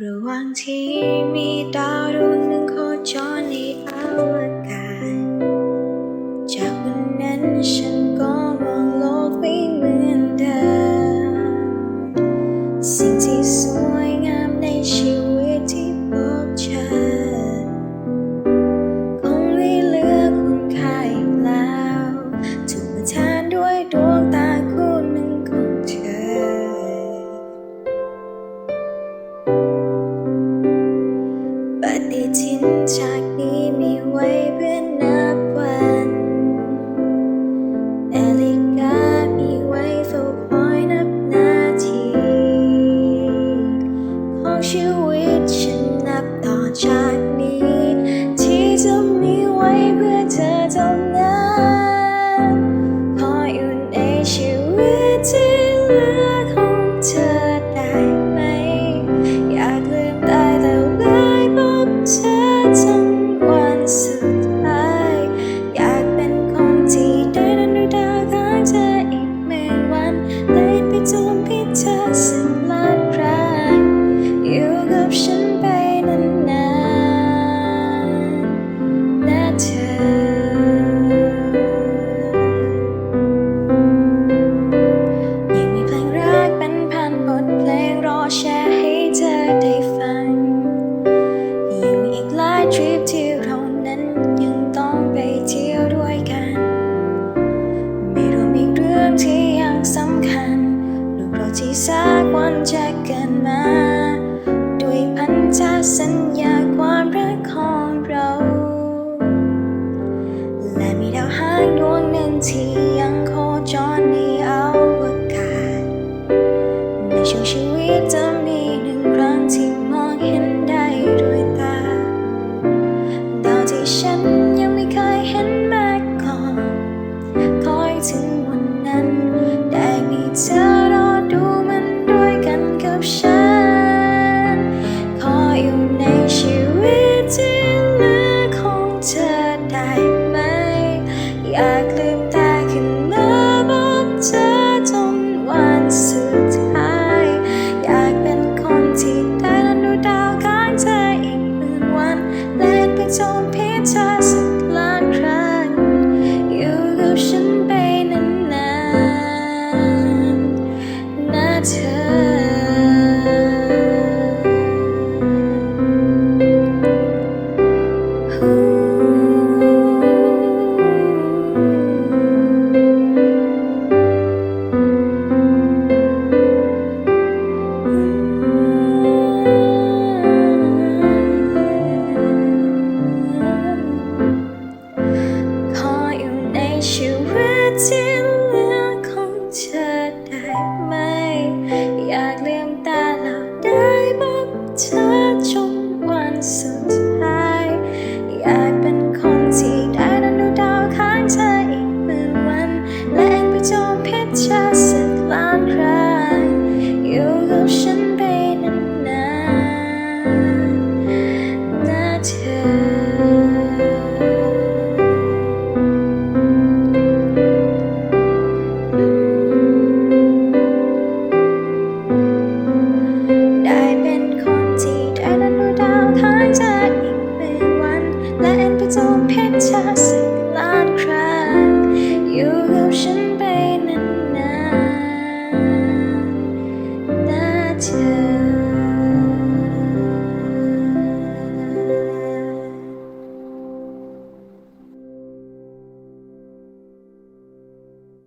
ระหว่างที่มีดาวดวงหนึ่งโคจรในอวกาศจาก ถิ่นจากนี้มี ทริปที่เราเน้นยังต้องไปเที่ยวด้วยกันมีเรื่องที่ยังสำคัญหรือเราที่สักวันจะเกิดมา 心